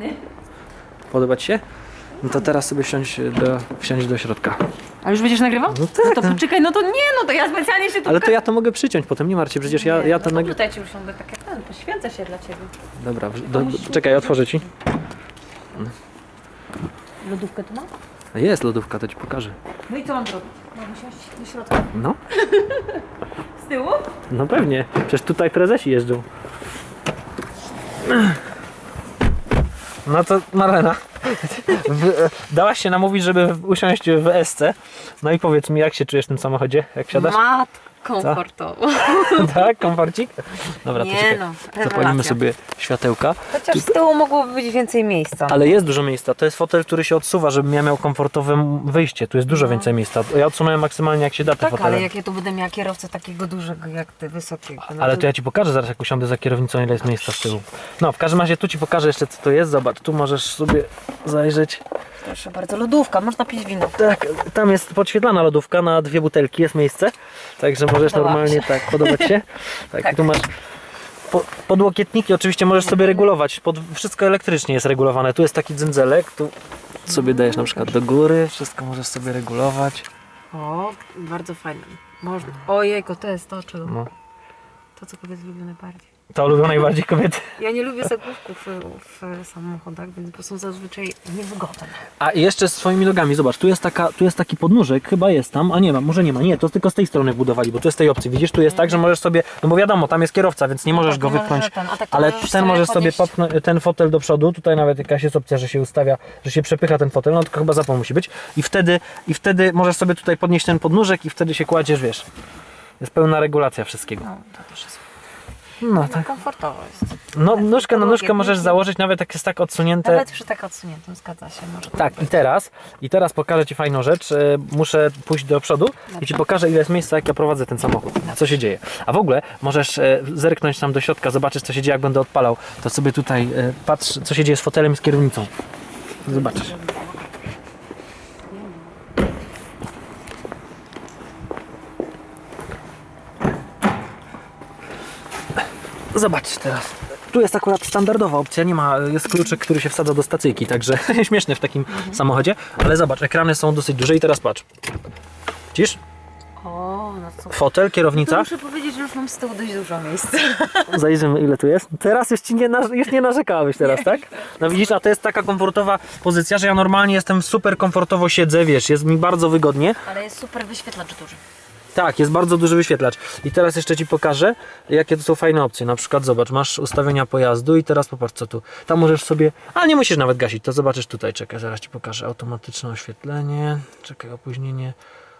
ładny. Podoba Ci się? No to teraz sobie wsiądź do, wsiądź do środka. A już będziesz nagrywał? No tak, No to no. poczekaj, no to nie, no to ja specjalnie się tu... Ale to ja to mogę przyciąć potem, nie martw się, przecież ja, ja no to nag... tutaj ci usiądę takie ten, poświęcę się dla ciebie. Dobra, w- do, czekaj, otworzę Ci. Lodówkę tu mam? Jest lodówka, to Ci pokażę. No i co mam zrobić? Mam usiąść do środka. No, Z tyłu? no pewnie, przecież tutaj prezesi jeżdżą. No to Marlena, w, dałaś się namówić, żeby usiąść w SC. No i powiedz mi, jak się czujesz w tym samochodzie, jak siadasz? Mat komfortowo. tak, komforcik? Dobra, to Nie czekaj. no, Zapalimy rewelacja. sobie światełka. Chociaż z tyłu mogłoby być więcej miejsca. Ale jest dużo miejsca. To jest fotel, który się odsuwa, żebym ja miał komfortowe m- wyjście. Tu jest dużo więcej miejsca. Ja odsunąłem maksymalnie jak się da te tak, fotele. ale jak ja tu będę miała kierowcę takiego dużego jak ty, wysokiego. No Ale to ja ci pokażę zaraz, jak usiądę za kierownicą, ile jest miejsca z tyłu. No, w każdym razie tu ci pokażę jeszcze, co to jest. Zobacz, tu możesz sobie zajrzeć. Proszę bardzo, lodówka, można pić wino. Tak, tam jest podświetlana lodówka na dwie butelki, jest miejsce. Także możesz Podoba normalnie się. tak podobać się. Tak, Tak. tu masz po, podłokietniki, oczywiście możesz sobie regulować. Pod, wszystko elektrycznie jest regulowane. Tu jest taki dzędzelek, tu sobie dajesz na przykład do góry, wszystko możesz sobie regulować. O, bardzo fajne. Można. Ojejko, to jest to, czego. No. To, co kobiety lubią najbardziej. To lubią najbardziej kobiety. Ja nie lubię zagłówków w, w samochodach, więc bo są zazwyczaj niewygodne. A i jeszcze z swoimi nogami, zobacz, tu jest, taka, tu jest taki podnóżek, chyba jest tam, a nie ma, może nie ma, nie, to tylko z tej strony budowali, bo tu jest tej opcji, widzisz, tu jest tak, że możesz sobie, no bo wiadomo, tam jest kierowca, więc nie możesz tak, go nie możesz wypchnąć, ten, a tak to ale możesz ten sobie możesz sobie podnieść. popchnąć, ten fotel do przodu, tutaj nawet jakaś jest opcja, że się ustawia, że się przepycha ten fotel, no tylko chyba zapał musi być i wtedy, i wtedy możesz sobie tutaj podnieść ten podnóżek i wtedy się kładziesz, wiesz, jest pełna regulacja wszystkiego. No, to też jest No tak, komfortowo jest. no nóżkę na podłogie, nóżkę możesz założyć, nawet jak jest tak odsunięte. Nawet przy tak odsuniętym zgadza się. Może Tak, i teraz, i teraz pokażę Ci fajną rzecz. E, Muszę pójść do przodu i Ci pokażę, ile jest miejsca, jak ja prowadzę ten samochód. Co się dzieje. A w ogóle możesz e, zerknąć tam do środka, zobaczysz, co się dzieje, jak będę odpalał. To sobie tutaj e, patrz, co się dzieje z fotelem i z kierownicą. Zobaczysz. Zobacz teraz. Tu jest akurat standardowa opcja, nie ma, jest kluczyk, który się wsadza do stacyjki, także śmieszny w takim samochodzie, ale zobacz, ekrany są dosyć duże i teraz patrz. Widzisz? O, no co. Fotel, kierownica, muszę powiedzieć, że już mam z tyłu dość dużo miejsca. zajrzymy ile tu jest. Teraz już, ci nie, już nie narzekałabyś teraz, tak? No widzisz, a to jest taka komfortowa pozycja, że ja normalnie jestem super komfortowo siedzę, wiesz, jest mi bardzo wygodnie. Ale jest super wyświetlacz duży. Tak, jest bardzo duży wyświetlacz. I teraz jeszcze Ci pokażę, jakie to są fajne opcje. Na przykład zobacz, masz ustawienia pojazdu i teraz popatrz co tu. Tam możesz sobie, a nie musisz nawet gasić, to zobaczysz tutaj, czekaj, zaraz Ci pokażę. Automatyczne oświetlenie, czekaj, opóźnienie,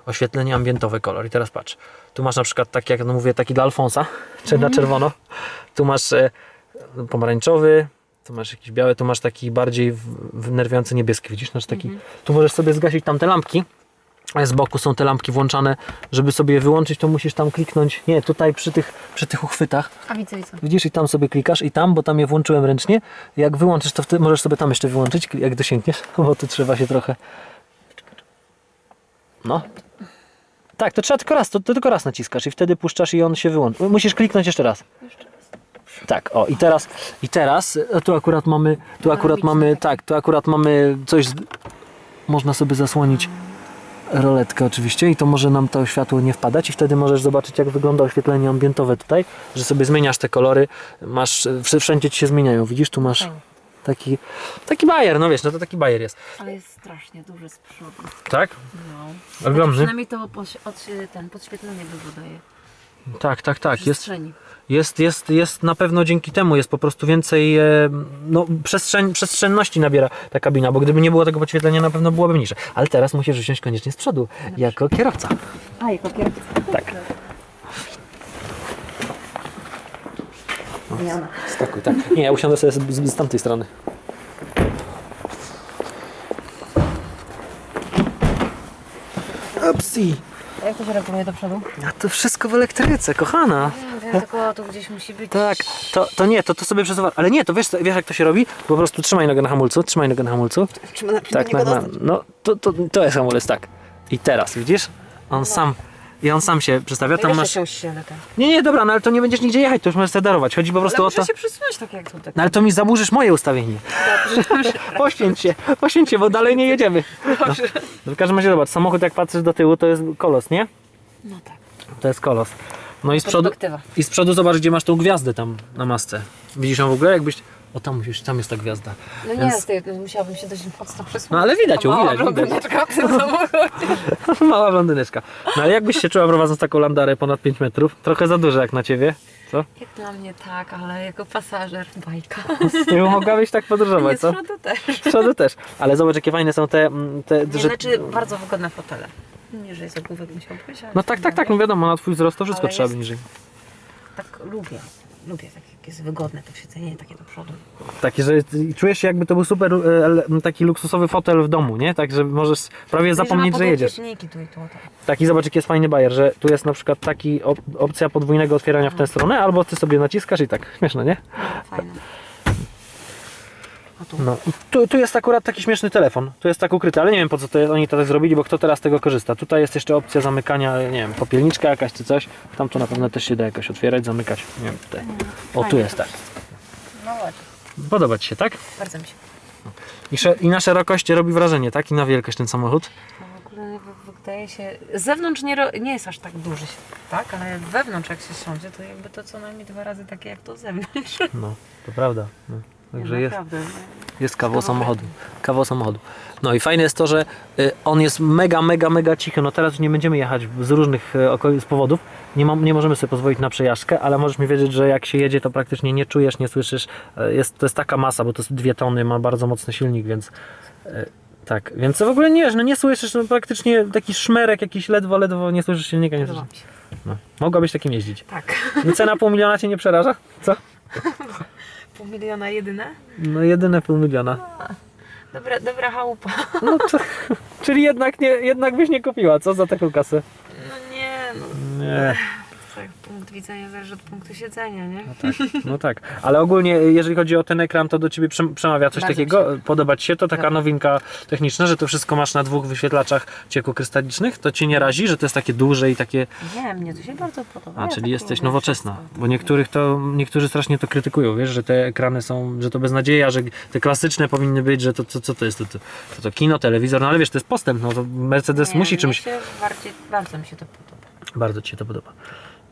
oświetlenie ambientowe kolor. I teraz patrz, tu masz na przykład taki, jak no mówię, taki dla Alfonsa, czy na czerwono. Tu masz e, pomarańczowy, tu masz jakiś biały, tu masz taki bardziej w- wnerwiający niebieski, widzisz? Znaczy taki, Tu możesz sobie zgasić tam te lampki, z boku są te lampki włączane, żeby sobie je wyłączyć, to musisz tam kliknąć. Nie, tutaj przy tych, przy tych uchwytach. A widzę, widzę. Widzisz i tam sobie klikasz i tam, bo tam je włączyłem ręcznie. Jak wyłączysz, to wtedy możesz sobie tam jeszcze wyłączyć, jak dosięgniesz, bo tu trzeba się trochę. No. Tak, to trzeba tylko raz, to, to tylko raz naciskasz i wtedy puszczasz i on się wyłączy. Musisz kliknąć jeszcze raz. Tak, o i teraz, i teraz, e, tu akurat mamy, tu akurat mamy, takie. tak, tu akurat mamy coś, z, można sobie zasłonić roletkę oczywiście i to może nam to światło nie wpadać i wtedy możesz zobaczyć jak wygląda oświetlenie ambientowe tutaj, że sobie zmieniasz te kolory, masz, wsz- wszędzie ci się zmieniają, widzisz, tu masz Fajnie. taki, taki bajer, no wiesz, no to taki bajer jest, Ale jest strasznie duży z przodu. tak? No. Ogromny. Przynajmniej to poś- od, ten podświetlenie dużo daje. Tak, tak, tak, jest, Przestrzeni. jest, jest, jest na pewno dzięki temu jest po prostu więcej, e, no przestrzeń, przestrzenności nabiera ta kabina, bo gdyby nie było tego podświetlenia na pewno byłoby mniejsze, ale teraz musisz usiąść koniecznie z przodu, jako kierowca. A, jako kierowca. Tak. Zmiana. Skakuj, tak. Nie, ja usiądę sobie z, z, z tamtej strony. Upsi. Jak to się reguluje do przodu? A to wszystko w elektryce, kochana. Nie wiem, tylko tu gdzieś musi być. Tak, to, to nie, to, to sobie przesuwa. Ale nie, to wiesz, wiesz jak to się robi? Po prostu trzymaj nogę na hamulcu, trzymaj nogę na hamulcu. Trzeba na Tak, na, na, no to, to, to jest hamulec, tak. I teraz, widzisz? On sam, i on sam się przestawia. Tam masz... się tak. Nie, nie, dobra, no ale to nie będziesz nigdzie jechać, to już możesz sobie darować. Chodzi po prostu Ale o to... muszę się przesunąć tak jak tutaj. No ale to mi zaburzysz moje ustawienie. Dobrze, dobrze. Poświęć się, poświęć się, bo dalej nie jedziemy. dobrze. No, w każdym razie zobacz, samochód jak patrzysz do tyłu to jest kolos, nie? No tak. To jest kolos. No i z przodu, Perspektywa. i z przodu zobacz, gdzie masz tą gwiazdę tam na masce. Widzisz ją w ogóle? Jakbyś... O, tam musisz, tam jest ta gwiazda. No nie, Więc- ty, musiałabym się dość mocno przesunąć. No ale widać ją, Mała widać, blondyneczka w tym samochodzie. Mała blondyneczka. No ale jakbyś się czuła prowadząc taką landarę ponad 5 metrów? Trochę za duże jak na ciebie. Co? Jak dla mnie tak, ale jako pasażer bajka. Z tyłu mogłabyś tak Nie, podróżować, z co? przodu też. Z przodu też. Ale zobacz, jakie fajne są te... mm, te Nie, że... Znaczy bardzo wygodne fotele. Niżej z ogówek musiał być, No tak, tak, tak, no wiadomo, na twój wzrost to wszystko Ale trzeba jest- niżej. tak lubię. Lubię tak jak jest wygodne to siedzenie takie do przodu. Taki, że czujesz się jakby to był super e, taki luksusowy fotel w domu, nie? Tak, że możesz prawie zapomnieć, że jedziesz. Podłokietniki tu i tu, tak. Taki, zobacz jaki jest fajny bajer, że tu jest na przykład taki op opcja podwójnego otwierania w tę stronę, albo ty sobie naciskasz i tak, śmieszne, nie? Fajne. No. Tu, tu jest akurat taki śmieszny telefon, tu jest tak ukryty, ale nie wiem po co to jest, oni to tak zrobili, bo kto teraz z tego korzysta. Tutaj jest jeszcze opcja zamykania, nie wiem, popielniczka jakaś czy coś, tam to na pewno też się da jakoś otwierać, zamykać, nie wiem, tutaj. O, tu jest tak. No ładnie. Podoba Ci się, tak? Bardzo mi się. I, sze- I na szerokości robi wrażenie, tak? I na wielkość ten samochód. No w ogóle w- wydaje się. Z zewnątrz nie, ro... nie jest aż tak duży, się- tak? Ale wewnątrz jak się siądzie, to jakby to co najmniej dwa razy takie jak to z zewnątrz. No, to prawda. No. Także jest, jest kawał samochodu. Kawał samochodu. No i fajne jest to, że y, on jest mega, mega, mega cichy. No teraz nie będziemy jechać z różnych y, okolic, z powodów. Nie, mam, nie możemy sobie pozwolić na przejażdżkę, ale możesz mi wiedzieć, że jak się jedzie, to praktycznie nie czujesz, nie słyszysz. Y, Jest, to jest taka masa, bo to jest dwie tony, ma bardzo mocny silnik, więc tak. Więc w ogóle nie, no nie słyszysz, no praktycznie taki szmerek jakiś ledwo, ledwo nie słyszysz silnika, nie słyszysz. No. Mogłabyś takim jeździć. Tak. No cena pół miliona Cię nie przeraża? Co? Pół miliona jedyne? No jedyne pół miliona. Dobra, dobra chałupa. No to, czyli jednak, nie, jednak byś nie kupiła, co za taką kasę? No nie, no Nie, punkt widzenia zależy od punktu siedzenia, nie? tak, no tak. Ale ogólnie, jeżeli chodzi o ten ekran, to do ciebie przem- przemawia coś Bardzo takiego? się- Podoba ci się to? Taka Dobra. nowinka techniczna, że to wszystko masz na dwóch wyświetlaczach ciekokrystalicznych? To cię nie razi, że to jest takie duże i takie... Nie, mnie to się bardzo podoba. A, czyli tak jesteś nowoczesna. Bo niektórych to, niektórzy strasznie to krytykują, wiesz, że te ekrany są, że to beznadzieja, że te klasyczne powinny być, że to co, co to jest? To, to, to, to kino, telewizor, no ale wiesz, to jest postęp, no to Mercedes Nie, musi czymś... Się bardziej, bardzo mi się to podoba. Bardzo Ci się to podoba.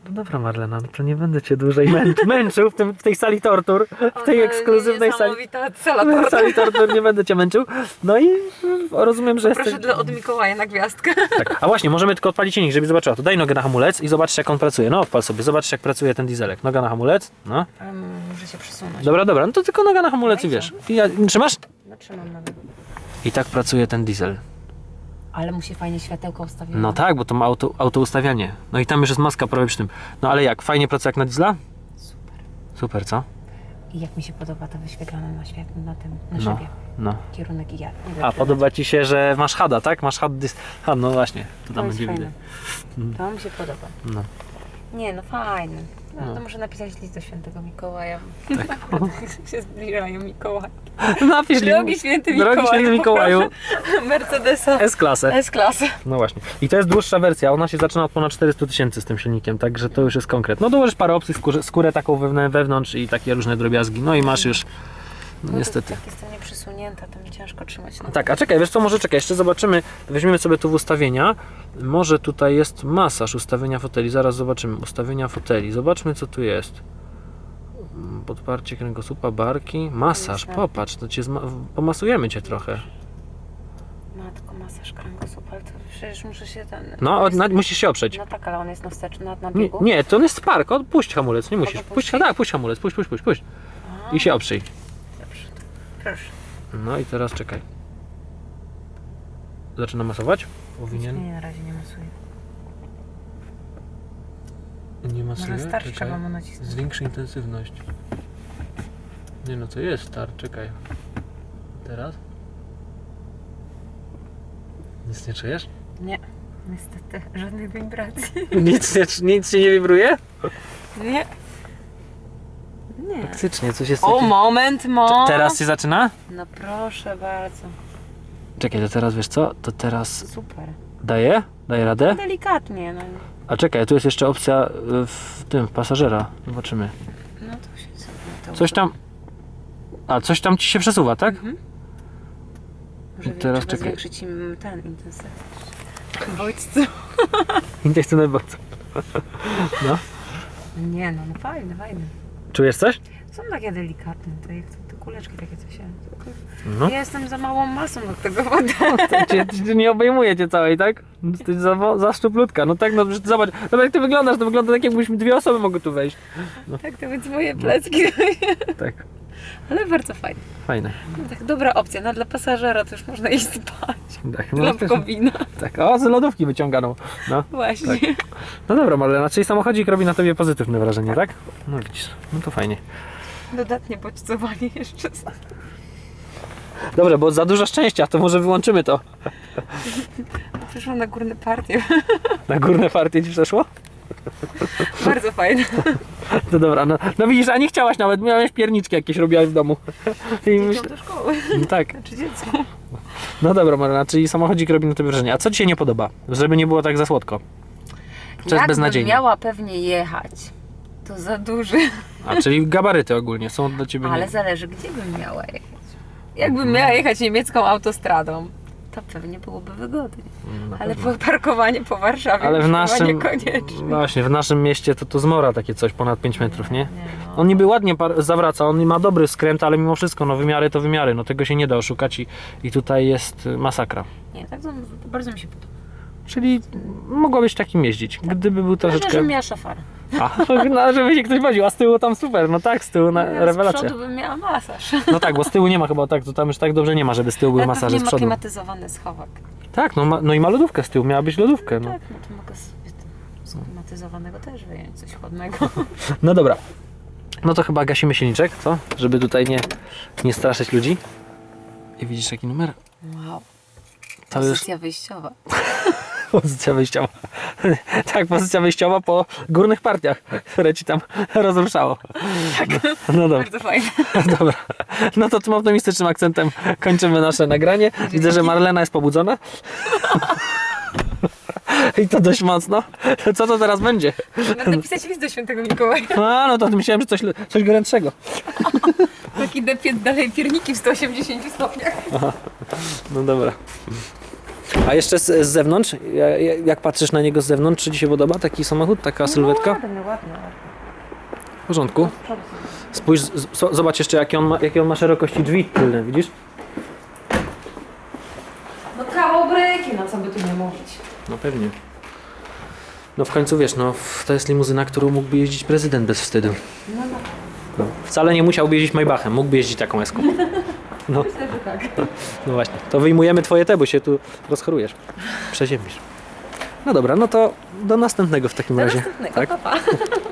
No dobra Marlena, no to nie będę Cię dłużej mę męczył w, tym, w tej sali tortur, w tej ekskluzywnej sali, Niesamowita cela tortu. sali tortur, nie będę Cię męczył. No i mm, rozumiem, że Proszę jesteś... dla, od Mikołaja na gwiazdkę. Tak. A właśnie, możemy tylko odpalić silnik, żeby zobaczyła. To daj nogę na hamulec i zobaczcie jak on pracuje. No odpal sobie, zobaczcie jak pracuje ten dieselek. Noga na hamulec, no. Muszę się przesunąć. Dobra, dobra, no to tylko noga na hamulec i No i wiesz. I ja, trzymasz? No trzymam nawet. I tak pracuje ten diesel. Ale musi fajnie światełko ustawić. No tak, bo to ma auto, auto ustawianie. No i tam już jest maska prawie przy tym. No ale jak, fajnie pracuje jak na diesla? Super. Super, co? I jak mi się podoba to wyświetlane na świetle, na tym, na No, szybie. no. Kierunek i ja. A podoba Ci się, że masz hada, tak? Masz had dys... Ha, no właśnie, to To tam jest będzie fajne. widać. To mi się podoba. No. Nie, no fajny. No, No. To muszę napisać list do świętego Mikołaja. Tak. się zbliżają Mikołaj. Napisz Drogi święty Mikołaju. Drogi święty Mikołaju, Mercedesa S-klasę. S-klasy. No właśnie. I to jest dłuższa wersja, ona się zaczyna od ponad 400 tysięcy z tym silnikiem, także to już jest konkret. No dołożysz parę opcji, skórę, skórę taką wewnątrz i takie różne drobiazgi, no i masz już... No, niestety. Jak jestem nieprzysunięta, to mi ciężko trzymać na Tak, a czekaj, wiesz co, może czekaj, jeszcze zobaczymy, weźmiemy sobie tu w ustawienia, może tutaj jest masaż ustawienia foteli, zaraz zobaczymy, ustawienia foteli, zobaczmy co tu jest. Podparcie kręgosłupa, barki, masaż, popatrz, to cię pomasujemy cię trochę. Matko, masaż kręgosłupa, ale to przecież muszę się ten... No, jest... na, musisz się oprzeć. No tak, ale on jest na wstecz, na, na Nie, biegu. nie, to on jest park, odpuść hamulec, nie musisz. Puść, tak, puść hamulec, puść, puść, puść, puść. I się oprzyj. Proszę. No i teraz czekaj. Zaczyna masować? Powinien. Nie, na razie nie masuję. Nie Może masuje? Czekaj. trzeba mu nacisnąć. Zwiększy intensywność. Nie no, to jest start, czekaj. Teraz? Nic nie czujesz? Nie, niestety, żadnych wibracji. Nic, nie, nic się nie wibruje? Nie. Nie. Faktycznie, coś jest O, takiego- moment, mo! Teraz się zaczyna? No proszę bardzo. Czekaj, to teraz wiesz co? To teraz Super. daje? Daje radę? Delikatnie, no. A czekaj, tu jest jeszcze opcja y, w tym, pasażera. Zobaczymy. No to się sobie to Coś tam... A, coś tam ci się przesuwa, tak? Może teraz teraz trzeba czekaj. zwiększyć im ten intensywność. Bodźcu. Intensywny bardzo. No. Nie no, no fajne, fajne. Czujesz coś? Są takie delikatne, to jak te kuleczki takie coś się... No. Ja jestem za małą masą do tego woda. Cię, cię nie obejmuje cię całej, tak? Jesteś za, wo- za szczuplutka. No tak, no przecież zobacz. Zobacz jak ty wyglądasz, to wygląda tak jakbyśmy dwie osoby mogły tu wejść. Tak, to więc moje plecki. Tak, Ale bardzo fajne. fajne. No, tak dobra opcja, no dla pasażera to już można iść spać. Tak, no, wina. tak. O, z lodówki wyciąganą. No. Właśnie. no dobra, Marlena, czyli samochodzik robi na tobie pozytywne wrażenie, tak? No widzisz, no to fajnie. Dodatnie bodźcowanie jeszcze. Dobrze, bo za dużo szczęścia, to może wyłączymy to. Przyszłam na górne partie. Na górne partie ci przeszło? Bardzo fajne. To dobra, no, no widzisz, a nie chciałaś nawet, miałeś pierniczki jakieś robiłaś w domu. I Idą myślę, do szkoły. no tak, Znaczy dziecko. no dobra Marlena, czyli samochodzik robi na tobie wrażenie. A co ci się nie podoba? Żeby nie było tak za słodko. To jest Jakbym beznadziejnie. miała pewnie jechać, to za duży. A, czyli gabaryty ogólnie są dla ciebie Ale nie... zależy, gdzie bym miała jechać. Jakbym miała jechać niemiecką autostradą, to pewnie byłoby wygodnie. Na Ale pewno. parkowanie po Warszawie Ale w naszym, niekoniecznie. właśnie, w naszym mieście to to zmora takie coś ponad 5 metrów, nie? no. On niby ładnie zawraca, on ma dobry skręt, ale mimo wszystko, no wymiary to wymiary, no tego się nie da oszukać i, i tutaj jest y, masakra. Nie, tak to bardzo mi się podoba. Czyli mogłabyś takim jeździć, gdyby był Troszeczkę. troszeczkę... żebym miała szafara. No, żeby się ktoś woził, a z tyłu tam super, no tak, z tyłu na, Ja Z rewelacja. przodu bym miała masaż. No tak, bo z tyłu nie ma chyba tak, to tam już tak dobrze nie ma, żeby z tyłu Ale masaże pewnie z ma przodu. klimatyzowany schowek. Tak, no, ma, no i ma lodówkę z tyłu, miała być lodówkę, no. Tak, no to mogę sobie tam z klimatyzowanego też wyjąć coś chłodnego. No dobra. No to chyba gasimy silniczek, co? Żeby tutaj nie, nie straszyć ludzi. I widzisz jaki numer? Wow. To już Pozycja wyjściowa. pozycja wyjściowa. tak, pozycja wyjściowa po górnych partiach, które ci tam rozruszało. No, no dobra, Bardzo fajne. dobra. No to tym optymistycznym akcentem kończymy nasze nagranie. Widzę, że Marlena jest pobudzona. I to dość mocno. Co to teraz będzie? Będę napisać list do świętego Mikołaja. A, no to myślałem, że coś, coś gorętszego. Taki depiet dalej pierniki w 180 stopniach. No dobra. A jeszcze z, z zewnątrz, ja- ja- jak patrzysz na niego z zewnątrz, czy Ci się podoba taki samochód, taka sylwetka? Ładny, ładny. W porządku. Spójrz, z- z- zobacz jeszcze jakie on, ma, jakie on ma szerokości drzwi tylne, widzisz? No kawał bryki, no co by tu nie mówić. No pewnie. No w końcu wiesz, no w- to jest limuzyna, którą mógłby jeździć prezydent bez wstydu. No, no. No. Wcale nie musiałby jeździć Maybachem, mógłby jeździć taką eską. No, Myślę, że tak. no właśnie. To wyjmujemy twoje te, bo się tu rozchorujesz. Przeziębisz. No dobra, no to do następnego w takim Do razie. następnego, Tak? pa, pa.